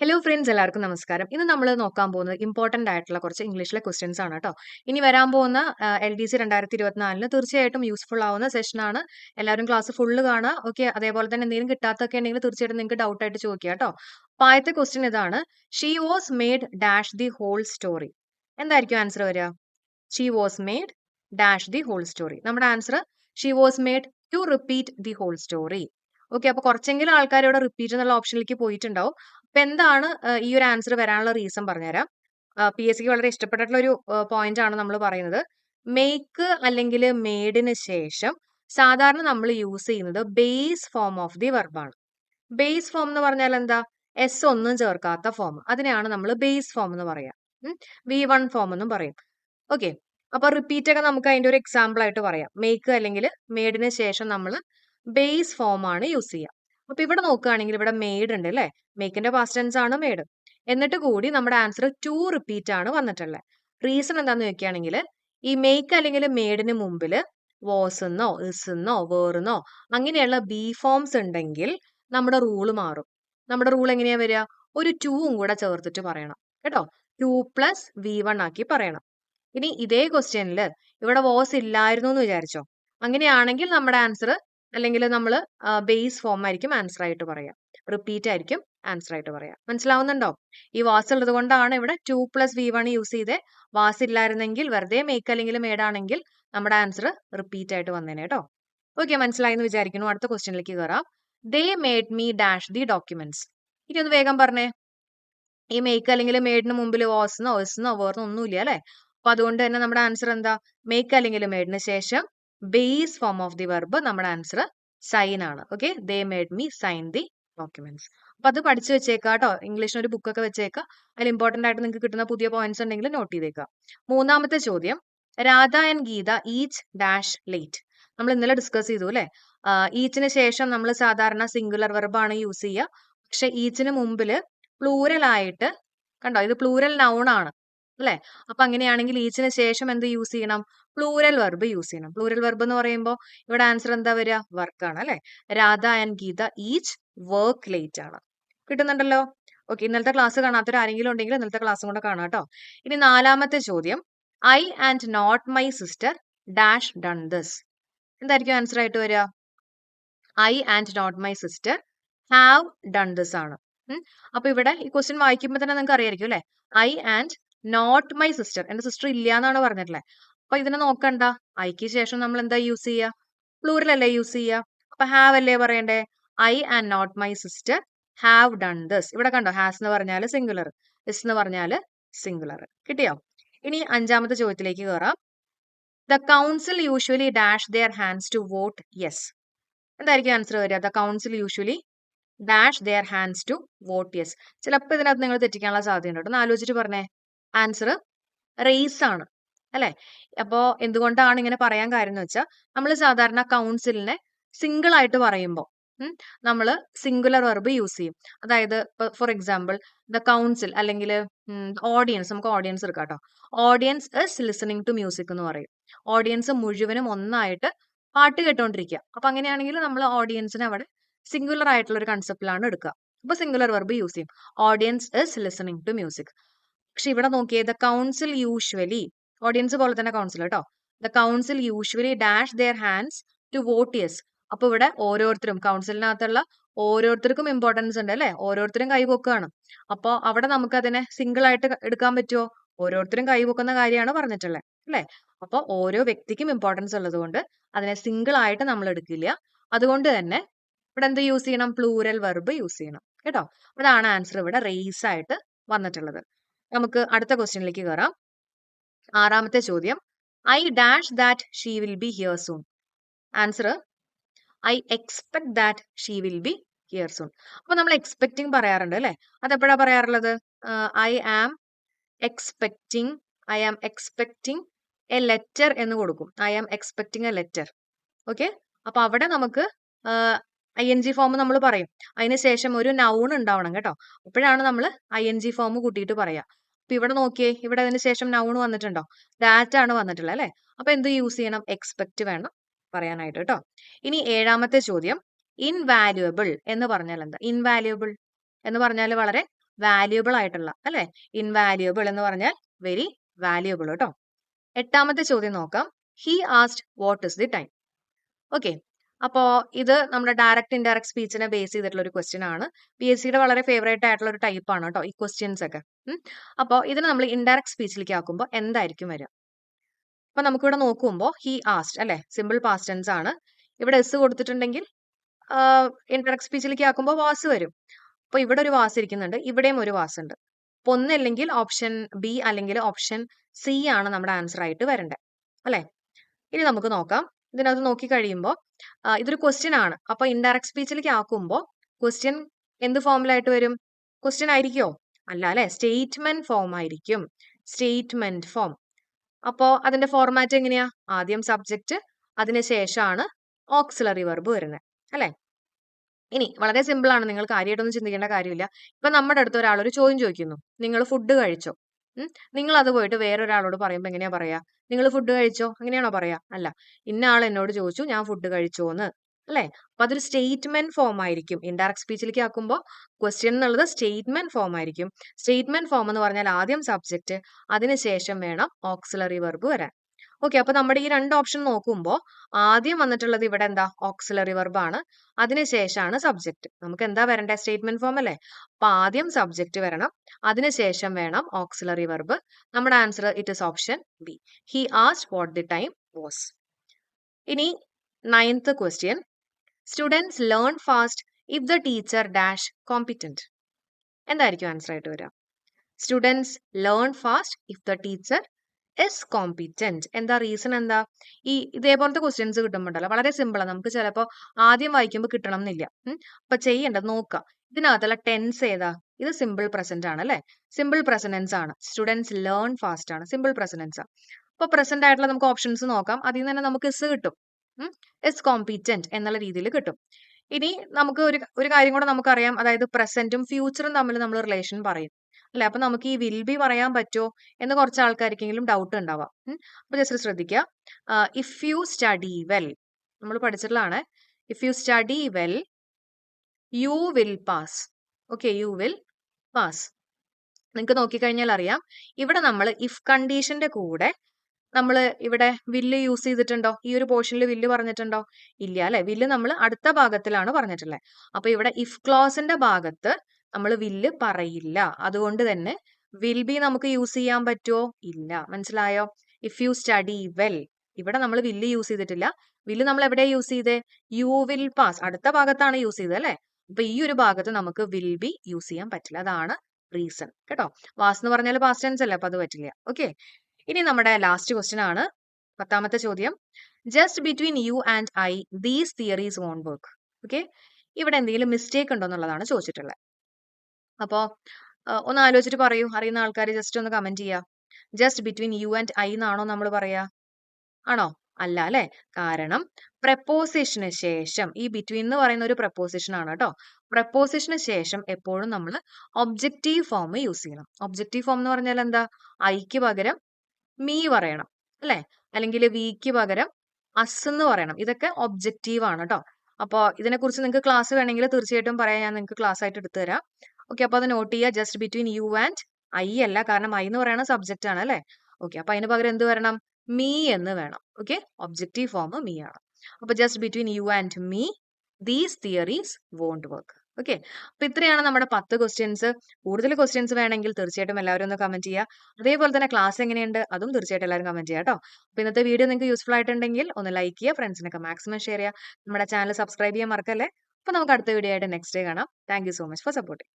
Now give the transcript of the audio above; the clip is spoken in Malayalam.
ഹലോ ഫ്രണ്ട്സ് എല്ലാവർക്കും നമസ്കാരം. ഇന്ന് നമ്മൾ നോക്കാൻ പോകുന്നത് ഇമ്പോർട്ടന്റ് ആയിട്ടുള്ള കുറച്ച് ഇംഗ്ലീഷിലെ ക്വസ്റ്റ്യൻസ് ആണ് കേട്ടോ ഇനി വരാൻ പോകുന്ന എൽ ഡി സി രണ്ടായിരത്തി ഇരുപത്തിനാലിന് തീർച്ചയായിട്ടും യൂസ്ഫുൾ ആവുന്ന സെഷനാണ് എല്ലാവരും ക്ലാസ് ഫുള്ള് കാണുക. ഓക്കെ അതേപോലെ തന്നെ എന്തെങ്കിലും കിട്ടാത്തൊക്കെ ഉണ്ടെങ്കിൽ തീർച്ചയായിട്ടും നിങ്ങൾക്ക് ഡൗട്ട് ആയിട്ട് ചോദിക്കുക കേട്ടോ അപ്പൊ ആദ്യത്തെ ക്വസ്റ്റ്യൻ ഇതാണ് she was made dash the whole story എന്തായിരിക്കും ആൻസർ വരിക? She was made dash the whole story നമ്മുടെ answer she was made to repeat the whole story okay അപ്പൊ കുറച്ചെങ്കിലും ആൾക്കാർ ഇവിടെ റിപ്പീറ്റ് എന്നുള്ള ഓപ്ഷനിലേക്ക് പോയിട്ടുണ്ടാവും. അപ്പൊ എന്താണ് ഈ ഒരു ആൻസർ വരാനുള്ള റീസൺ പറഞ്ഞുതരാം പി എസ് സിക്ക് വളരെ ഇഷ്ടപ്പെട്ടിട്ടുള്ള ഒരു പോയിന്റ് ആണ് നമ്മൾ പറയുന്നത്. മേക്ക് അല്ലെങ്കിൽ മെയ്ഡിന് ശേഷം സാധാരണ നമ്മൾ യൂസ് ചെയ്യുന്നത് ബേസ് ഫോം ഓഫ് ദി വെർബാണ് ബേസ് ഫോം എന്ന് പറഞ്ഞാൽ എന്താ? എസ് ഒന്നും ചേർക്കാത്ത ഫോം അതിനെയാണ് നമ്മൾ ബേസ് ഫോം എന്ന് പറയാം. വി വൺ ഫോം എന്നും പറയും. ഓക്കെ അപ്പൊ റിപ്പീറ്റ് ഒക്കെ നമുക്ക് അതിന്റെ ഒരു എക്സാമ്പിൾ ആയിട്ട് പറയാം. മേക്ക് അല്ലെങ്കിൽ മെയ്ഡിന് ശേഷം നമ്മൾ ബേസ് ഫോം ആണ് യൂസ് ചെയ്യുക അപ്പൊ ഇവിടെ നോക്കുകയാണെങ്കിൽ ഇവിടെ മെയ്ഡ് ഉണ്ട് അല്ലെ? മേക്കിന്റെ പാസ്റ്റ് ടെൻസ് ആണ് മെയ്ഡ് എന്നിട്ട് കൂടി നമ്മുടെ ആൻസർ ടു റിപ്പീറ്റ് ആണ് വന്നിട്ടുള്ളത് റീസൺ എന്താന്ന് ചോദിക്കുകയാണെങ്കിൽ ഈ മേക്ക് അല്ലെങ്കിൽ മെയ്ഡിന് മുമ്പിൽ വാസ് എന്നോ ഇസ് എന്നോ വേർന്നോ അങ്ങനെയുള്ള ബി ഫോംസ് ഉണ്ടെങ്കിൽ നമ്മുടെ റൂൾ മാറും. നമ്മുടെ റൂൾ എങ്ങനെയാ വരിക? ഒരു ടൂവും കൂടെ ചേർത്തിട്ട് പറയണം. കേട്ടോ? ടു പ്ലസ് വി വൺ ആക്കി പറയണം. ഇനി ഇതേ ക്വസ്റ്റ്യനിൽ ഇവിടെ വോസ് ഇല്ലായിരുന്നു എന്ന് വിചാരിച്ചോ? അങ്ങനെയാണെങ്കിൽ നമ്മുടെ ആൻസർ അല്ലെങ്കിൽ നമ്മൾ ബേസ് ഫോം ആയിരിക്കും ആൻസർ ആയിട്ട് പറയാം. റിപ്പീറ്റ് ആയിരിക്കും ആൻസർ ആയിട്ട് പറയാം. മനസ്സിലാവുന്നുണ്ടോ? ഈ വാസ് ഉള്ളത് കൊണ്ടാണ് ഇവിടെ to plus V one use ചെയ്ത്. വാസ് ഇല്ലായിരുന്നെങ്കിൽ വെറുതെ മേക്ക് അല്ലെങ്കിൽ മേഡാണെങ്കിൽ നമ്മുടെ ആൻസർ റിപ്പീറ്റ് ആയിട്ട് വന്നേനെ കേട്ടോ ഓക്കെ മനസ്സിലായി എന്ന് വിചാരിക്കുന്നു. അടുത്ത ക്വസ്റ്റ്യനിലേക്ക് കയറാം they made me dash the documents ഇനി ഒന്ന് വേഗം പറഞ്ഞേ. ഈ മേക്ക് അല്ലെങ്കിൽ മേഡിന് മുമ്പിൽ വാസ്ന്നോ എസ്ന്നോ വേർന്നോ ഒന്നുമില്ല അല്ലെ? അപ്പൊ അതുകൊണ്ട് തന്നെ നമ്മുടെ ആൻസർ എന്താ? മേക്ക് അല്ലെങ്കിൽ മേഡിന് ശേഷം base form of the verb നമ്മുടെ ആൻസർ സൈൻ ആണ്. Okay they made me sign the documents അപ്പൊ അത് പഠിച്ചു വെച്ചേക്കാം കേട്ടോ ഇംഗ്ലീഷിന് ഒരു ബുക്കൊക്കെ വെച്ചേക്കാം. അതിൽ ഇമ്പോർട്ടന്റ് ആയിട്ട് നിങ്ങൾക്ക് കിട്ടുന്ന പുതിയ പോയിന്റ്സ് ഉണ്ടെങ്കിൽ നോട്ട് ചെയ്തേക്കാം. മൂന്നാമത്തെ ചോദ്യം. Radha and Geetha each dash late നമ്മൾ ഇന്നലെ ഡിസ്കസ് ചെയ്തു അല്ലെ? ഈച്ചിന് ശേഷം നമ്മൾ സാധാരണ സിംഗുലർ വെർബാണ് യൂസ് ചെയ്യുക. പക്ഷെ ഈച്ചിന് മുമ്പിൽ പ്ലൂരൽ ആയിട്ട് കണ്ടോ? ഇത് പ്ലൂരൽ നൗൺ ആണ്. അല്ലെ? അപ്പൊ അങ്ങനെയാണെങ്കിൽ ഈച്ചിന് ശേഷം എന്ത് യൂസ് ചെയ്യണം? പ്ലൂരൽ വെർബ് യൂസ് ചെയ്യണം. പ്ലൂരൽ വെർബ് എന്ന് പറയുമ്പോൾ ഇവിടെ ആൻസർ എന്താ വരിക? വർക്ക് ആണ് അല്ലെ? Radha and Geetha each work late ആണ്. കിട്ടുന്നുണ്ടല്ലോ? ഓക്കെ ഇന്നലത്തെ ക്ലാസ് കാണാത്തൊരു ആരെങ്കിലും ഉണ്ടെങ്കിൽ ഇന്നലത്തെ ക്ലാസ്സും കൂടെ കാണാം കേട്ടോ. ഇനി നാലാമത്തെ ചോദ്യം. I and not my sister dash done this എന്തായിരിക്കും ആൻസർ ആയിട്ട് വരിക? I and not my sister have done this ആണ്. അപ്പൊ ഇവിടെ ഈ ക്വസ്റ്റ്യൻ വായിക്കുമ്പോൾ തന്നെ നിങ്ങൾക്ക് അറിയായിരിക്കും അല്ലെ? I and not my sister എന്റെ സിസ്റ്റർ ഇല്ല എന്നാണ് പറഞ്ഞിട്ടുള്ളത് അപ്പൊ ഇതിനെ നോക്കണ്ട. ഐക്ക് ശേഷം നമ്മൾ എന്താ യൂസ് ചെയ്യുക പ്ലൂറൽ അല്ലേ യൂസ് ചെയ്യുക അപ്പൊ ഹാവ് അല്ലേ പറയണ്ടേ? I and not my sister have done this ഇവിടെ കണ്ടോ? ഹാസ് എന്ന് പറഞ്ഞാൽ സിംഗുലർ ഇസ് എന്ന് പറഞ്ഞാൽ സിംഗുലർ കിട്ടിയോ? ഇനി അഞ്ചാമത്തെ ചോദ്യത്തിലേക്ക് കയറാം the council usually dash their hands to vote yes എന്തായിരിക്കും ആൻസർ വരിക? The council usually dash their hands to vote yes ചിലപ്പോൾ ഇതിനകത്ത് നിങ്ങൾ തെറ്റിക്കാനുള്ള സാധ്യതയുണ്ട് ഒന്ന് ആലോചിച്ചിട്ട് പറഞ്ഞേ. ആൻസർ റേസ് ആണ്. അല്ലെ? അപ്പോ എന്തുകൊണ്ടാണ് ഇങ്ങനെ പറയാൻ കാര്യം എന്ന് വെച്ചാൽ നമ്മൾ സാധാരണ കൗൺസിലിനെ സിംഗിൾ ആയിട്ട് പറയുമ്പോൾ നമ്മൾ സിംഗുലർ വെർബ് യൂസ് ചെയ്യും. അതായത് ഫോർ എക്സാമ്പിൾ ദ കൗൺസിൽ അല്ലെങ്കിൽ ഓഡിയൻസ് നമുക്ക് ഓഡിയൻസ് എടുക്കാം കേട്ടോ. Audience is listening to music എന്ന് പറയും. ഓഡിയൻസ് മുഴുവനും ഒന്നായിട്ട് പാട്ട് കേട്ടോണ്ടിരിക്കുക അപ്പൊ അങ്ങനെയാണെങ്കിൽ നമ്മൾ ഓഡിയൻസിനെ അവിടെ സിംഗുലർ ആയിട്ടുള്ള ഒരു കൺസെപ്റ്റിലാണ് എടുക്കുക അപ്പൊ സിംഗുലർ വെർബ് യൂസ് ചെയ്യും. Audience is listening to music പക്ഷെ ഇവിടെ നോക്കിയേ ദ കൗൺസിൽ യൂഷ്വലി ഓഡിയൻസ് പോലെ തന്നെ കൗൺസിൽ കേട്ടോ. The council usually dash their hands to vote yes അപ്പൊ ഇവിടെ ഓരോരുത്തരും കൗൺസിലിനകത്തുള്ള ഓരോരുത്തർക്കും ഇമ്പോർട്ടൻസ് ഉണ്ട് അല്ലെ? ഓരോരുത്തരും കൈപൊക്കുകയാണ് അപ്പോൾ അവിടെ നമുക്ക് അതിനെ സിംഗിൾ ആയിട്ട് എടുക്കാൻ പറ്റുമോ ഓരോരുത്തരും കൈപോക്കുന്ന കാര്യമാണ് പറഞ്ഞിട്ടുള്ളത് അല്ലെ? അപ്പൊ ഓരോ വ്യക്തിക്കും ഇമ്പോർട്ടൻസ് ഉള്ളത് കൊണ്ട് അതിനെ സിംഗിൾ ആയിട്ട് നമ്മൾ എടുക്കില്ല. അതുകൊണ്ട് തന്നെ ഇവിടെ എന്ത് യൂസ് ചെയ്യണം? പ്ലൂരൽ വെർബ് യൂസ് ചെയ്യണം. കേട്ടോ? അതാണ് ആൻസർ ഇവിടെ റേസ് ആയിട്ട് വന്നിട്ടുള്ളത്. നമുക്ക് അടുത്ത ക്വസ്റ്റ്യനിലേക്ക് കയറാം ആറാമത്തെ ചോദ്യം. I dash that she will be here soon answer I expect that she will be here soon അപ്പൊ നമ്മൾ എക്സ്പെക്ടിങ് പറയാറുണ്ട് അല്ലെ? അതെപ്പോഴാ പറയാറുള്ളത്? I am expecting I am expecting a letter എന്ന് കൊടുക്കും. I am expecting a letter okay അപ്പൊ അവിടെ നമുക്ക് ഐ എൻ ജി ഫോം നമ്മൾ പറയും. അതിന് ശേഷം ഒരു നൗൺ ഉണ്ടാവണം കേട്ടോ. അപ്പോഴാണ് നമ്മൾ ഐ എൻ ജി ഫോം കൂട്ടിയിട്ട് പറയാ. അപ്പൊ ഇവിടെ നോക്കിയേ ഇവിടെ അതിന് ശേഷം നൗൺ വന്നിട്ടുണ്ടോ? ദാറ്റ് ആണ് വന്നിട്ടുള്ളത് അല്ലെ? അപ്പൊ എന്ത് യൂസ് ചെയ്യണം? എക്സ്പെക്ട് വേണം പറയാനായിട്ട് കേട്ടോ. ഇനി ഏഴാമത്തെ ചോദ്യം. ഇൻവാല്യുവബിൾ എന്ന് പറഞ്ഞാൽ എന്താ? ഇൻവാല്യുവബിൾ എന്ന് പറഞ്ഞാൽ വളരെ വാല്യുബിൾ ആയിട്ടുള്ള അല്ലെ? ഇൻവാല്യുവബിൾ എന്ന് പറഞ്ഞാൽ വെരി വാല്യുബിൾ കേട്ടോ. എട്ടാമത്തെ ചോദ്യം നോക്കാം. He asked what is the time okay അപ്പോ ഇത് നമ്മുടെ ഡയറക്റ്റ് ഇൻഡയറക്റ്റ് സ്പീച്ചിനെ ബേസ് ചെയ്തിട്ടുള്ള ഒരു ക്വസ്റ്റ്യൻ ആണ്. പി എസ് സിയുടെ വളരെ ഫേവറേറ്റ് ആയിട്ടുള്ള ഒരു ടൈപ്പ് ആണ് കേട്ടോ ഈ ക്വസ്റ്റ്യൻസ് ഒക്കെ. അപ്പോൾ ഇതിനെ നമ്മൾ ഇൻഡയറക്റ്റ് സ്പീച്ചിലേക്ക് ആക്കുമ്പോൾ എന്തായിരിക്കും വരിക? അപ്പൊ നമുക്കിവിടെ നോക്കുമ്പോൾ ഹി ആസ്റ്റ് അല്ലെ? സിമ്പിൾ പാസ്റ്റ് ടെൻസ് ആണ്. ഇവിടെ എസ് കൊടുത്തിട്ടുണ്ടെങ്കിൽ ഇൻഡയറക്റ്റ് സ്പീച്ചിലേക്ക് ആക്കുമ്പോൾ വാസ് വരും. അപ്പൊ ഇവിടെ ഒരു വാസ് ഇരിക്കുന്നുണ്ട് ഇവിടെയും ഒരു വാസ് ഉണ്ട്. അപ്പൊ ഒന്നല്ലെങ്കിൽ ഓപ്ഷൻ ബി അല്ലെങ്കിൽ ഓപ്ഷൻ സി ആണ് നമ്മുടെ ആൻസർ ആയിട്ട് വരേണ്ടത് അല്ലെ? ഇനി നമുക്ക് നോക്കാം. ഇതിനകത്ത് നോക്കി കഴിയുമ്പോൾ ഇതൊരു ക്വസ്റ്റ്യൻ ആണ്. അപ്പൊ ഇൻഡയറക്റ്റ് സ്പീച്ചിലേക്ക് ആക്കുമ്പോൾ ക്വസ്റ്റ്യൻ എന്ത് ഫോമിലായിട്ട് വരും? ക്വസ്റ്റ്യൻ ആയിരിക്കോ? അല്ല അല്ലെ? സ്റ്റേറ്റ്മെന്റ് ഫോം ആയിരിക്കും. Statement form. അപ്പോ അതിന്റെ ഫോർമാറ്റ് എങ്ങനെയാ? ആദ്യം സബ്ജക്റ്റ് അതിനുശേഷമാണ് ഓക്സിലറി വെർബ് വരുന്നത് അല്ലെ? ഇനി വളരെ സിമ്പിൾ ആണ്. നിങ്ങൾ കാര്യമായിട്ടൊന്നും ചിന്തിക്കേണ്ട കാര്യമില്ല. ഇപ്പൊ നമ്മുടെ അടുത്ത് ഒരാൾ ഒരു ചോദ്യം ചോദിക്കുന്നു. നിങ്ങൾ ഫുഡ് കഴിച്ചോ? നിങ്ങൾ അത് പോയിട്ട് വേറൊരാളോട് പറയുമ്പോൾ എങ്ങനെയാ പറയാ? നിങ്ങൾ ഫുഡ് കഴിച്ചോ? അങ്ങനെയാണോ പറയാ? അല്ല. ഇന്ന ആൾ എന്നോട് ചോദിച്ചു ഞാൻ ഫുഡ് കഴിച്ചോ എന്ന് അല്ലെ? അപ്പൊ അതൊരു സ്റ്റേറ്റ്മെന്റ് ഫോം ആയിരിക്കും. ഇൻഡയറക്ട് സ്പീച്ചിലേക്ക് ആക്കുമ്പോൾ ക്വസ്റ്റ്യൻ എന്നുള്ളത് സ്റ്റേറ്റ്മെന്റ് ഫോം ആയിരിക്കും. സ്റ്റേറ്റ്മെന്റ് ഫോം എന്ന് പറഞ്ഞാൽ ആദ്യം സബ്ജക്റ്റ് അതിനുശേഷം വേണം ഓക്സിലറി വെർബ് വരാൻ. ഓക്കെ അപ്പൊ നമ്മുടെ ഈ രണ്ട് ഓപ്ഷൻ നോക്കുമ്പോൾ ആദ്യം വന്നിട്ടുള്ളത് ഇവിടെ എന്താ? ഓക്സിലറി വെർബ് ആണ്. അതിനുശേഷമാണ് സബ്ജക്റ്റ് നമുക്ക് എന്താ വരണ്ടേ? സ്റ്റേറ്റ്മെന്റ് ഫോം അല്ലേ? അപ്പൊ ആദ്യം സബ്ജക്റ്റ് വരണം. അതിനുശേഷം വേണം ഓക്സിലറി വെർബ്. നമ്മുടെ answer it is option B. He asked what the time was. ഇനി ninth question. Students learn fast if the teacher dash competent എന്തായിരിക്കും ആൻസർ ആയിട്ട് വരിക? Students learn fast if the teacher is competent എന്താ റീസൺ എന്താ? ഈ ഇതേപോലത്തെ ക്വസ്റ്റ്യൻസ് കിട്ടുമ്പോണ്ടല്ലോ വളരെ സിമ്പിൾ ആണ് നമുക്ക് ചിലപ്പോൾ ആദ്യം വായിക്കുമ്പോൾ കിട്ടണം എന്നില്ല അപ്പൊ ചെയ്യേണ്ടത് നോക്കുക ഇതിനകത്തുള്ള ടെൻസ് ഏതാ? ഇത് സിമ്പിൾ പ്രസന്റ് ആണ് അല്ലെ? സിമ്പിൾ പ്രസനൻസ് ആണ്. സ്റ്റുഡൻസ് ലേൺ ഫാസ്റ്റ് ആണ്. സിമ്പിൾ പ്രസനൻസ് അപ്പൊ പ്രസന്റ് ആയിട്ടുള്ള നമുക്ക് ഓപ്ഷൻസ് നോക്കാം. അതിൽ നിന്ന് തന്നെ നമുക്ക് ഇസ് കിട്ടും. ഇസ് കോമ്പീറ്റന്റ് എന്നുള്ള രീതിയിൽ കിട്ടും. ഇനി നമുക്ക് ഒരു ഒരു കാര്യം കൂടെ നമുക്കറിയാം. അതായത് പ്രസന്റും ഫ്യൂച്ചറും തമ്മിൽ നമ്മൾ റിലേഷൻ പറയും. അല്ലെ? അപ്പൊ നമുക്ക് ഈ വിൽ ബി പറയാൻ പറ്റുമോ എന്ന് കുറച്ച് ആൾക്കാർക്കെങ്കിലും ഡൗട്ട് ഉണ്ടാവാം. അപ്പൊ ജസ്റ്റ് ശ്രദ്ധിക്കുക ഇഫ് യു സ്റ്റഡി വെൽ നമ്മൾ പഠിച്ചിട്ടുള്ളതാണ്. If you study well you will pass okay you will pass നിങ്ങൾക്ക് നോക്കിക്കഴിഞ്ഞാൽ അറിയാം. ഇവിടെ നമ്മൾ ഇഫ് കണ്ടീഷന്റെ കൂടെ നമ്മൾ ഇവിടെ വില്ല് യൂസ് ചെയ്തിട്ടുണ്ടോ? ഈ ഒരു പോർഷനിൽ വില്ല് പറഞ്ഞിട്ടുണ്ടോ? ഇല്ല അല്ലെ? വില്ല് നമ്മൾ അടുത്ത ഭാഗത്തിലാണ് പറഞ്ഞിട്ടുള്ളത് അപ്പൊ ഇവിടെ ഇഫ് ക്ലോസിന്റെ ഭാഗത്ത് നമ്മൾ വില്ല് പറയില്ല. അതുകൊണ്ട് തന്നെ വിൽ ബി നമുക്ക് യൂസ് ചെയ്യാൻ പറ്റുമോ ഇല്ല. മനസ്സിലായോ? ഇഫ് യു സ്റ്റഡി വെൽ ഇവിടെ നമ്മൾ വില്ല് യൂസ് ചെയ്തിട്ടില്ല. വില്ല് നമ്മൾ എവിടെ യൂസ് ചെയ്തേ? യു വിൽ പാസ് അടുത്ത ഭാഗത്താണ് യൂസ് ചെയ്തത് അല്ലെ? അപ്പൊ ഈ ഒരു ഭാഗത്ത് നമുക്ക് വിൽ ബി യൂസ് ചെയ്യാൻ പറ്റില്ല. അതാണ് റീസൺ കേട്ടോ? വാസ് എന്ന് പറഞ്ഞാൽ പാസ്റ്റ് ടെൻസ് അല്ലേ? അപ്പൊ അത് പറ്റില്ല. ഓക്കെ ഇനി നമ്മുടെ ലാസ്റ്റ് ക്വസ്റ്റ്യൻ ആണ്. പത്താമത്തെ ചോദ്യം. Just between you and I these theories won't work okay ഇവിടെ എന്തെങ്കിലും മിസ്റ്റേക്ക് ഉണ്ടോ എന്നുള്ളതാണ് ചോദിച്ചിട്ടുള്ളത്. അപ്പോ ഒന്ന് ആലോചിച്ചിട്ട് പറയൂ. അറിയുന്ന ആൾക്കാർ ജസ്റ്റ് ഒന്ന് കമന്റ് ചെയ്യാം. Just between you and I എന്നാണോ നമ്മൾ പറയാ? ആണോ? അല്ല അല്ലെ? കാരണം പ്രപ്പോസിഷന് ശേഷം ഈ ബിറ്റ്വീൻ എന്ന് പറയുന്ന ഒരു പ്രപ്പോസിഷൻ ആണ് കേട്ടോ. പ്രപ്പോസിഷന് ശേഷം എപ്പോഴും നമ്മൾ ഒബ്ജക്റ്റീവ് ഫോം യൂസ് ചെയ്യണം. ഒബ്ജക്റ്റീവ് ഫോം എന്ന് പറഞ്ഞാൽ എന്താ? ഐക്ക് പകരം മീ പറയണം അല്ലെ? അല്ലെങ്കിൽ വിക്ക് പകരം അസ് എന്ന് പറയണം. ഇതൊക്കെ ഒബ്ജക്റ്റീവ് ആണ് കേട്ടോ അപ്പോൾ ഇതിനെക്കുറിച്ച് നിങ്ങൾക്ക് ക്ലാസ് വേണമെങ്കിൽ തീർച്ചയായിട്ടും പറയാൻ ഞാൻ നിങ്ങൾക്ക് ക്ലാസ് ആയിട്ട് എടുത്തു തരാം ഓക്കെ അപ്പോൾ അത് നോട്ട് ചെയ്യുക. Just between you and I അല്ല. കാരണം ഐ എന്ന് പറയുന്ന സബ്ജക്റ്റ് ആണ് അല്ലെ? ഓക്കെ അപ്പൊ അതിന് പകരം എന്ത് വരണം? മീ എന്ന് വേണം. ഓക്കെ ഒബ്ജക്റ്റീവ് ഫോം മീ ആണ്. അപ്പൊ just between you and me these theories won't work okay. അപ്പൊ ഇത്രയാണ് നമ്മുടെ പത്ത് ക്വസ്റ്റ്യൻസ് കൂടുതൽ ക്വസ്റ്റ്യൻസ് വേണമെങ്കിൽ തീർച്ചയായിട്ടും എല്ലാവരും ഒന്ന് കമന്റ് ചെയ്യുക അതേപോലെ തന്നെ ക്ലാസ് എങ്ങനെയുണ്ട്? അതും തീർച്ചയായിട്ടും എല്ലാവരും കമന്റ് ചെയ്യുക കേട്ടോ അപ്പൊ ഇന്നത്തെ വീഡിയോ നിങ്ങൾക്ക് യൂസ്ഫുൾ ആയിട്ടുണ്ടെങ്കിൽ ഒന്ന് ലൈക്ക് ചെയ്യുക ഫ്രണ്ട്സിനൊക്കെ മാക്സിമം ഷെയർ ചെയ്യുക നമ്മുടെ ചാനൽ സബ്സ്ക്രൈബ് ചെയ്യാൻ മറക്കല്ലേ? അപ്പൊ നമുക്ക് അടുത്ത വീഡിയോ ആയിട്ട് നെക്സ്റ്റ് ഡേ കാണാം. Thank so much for supporting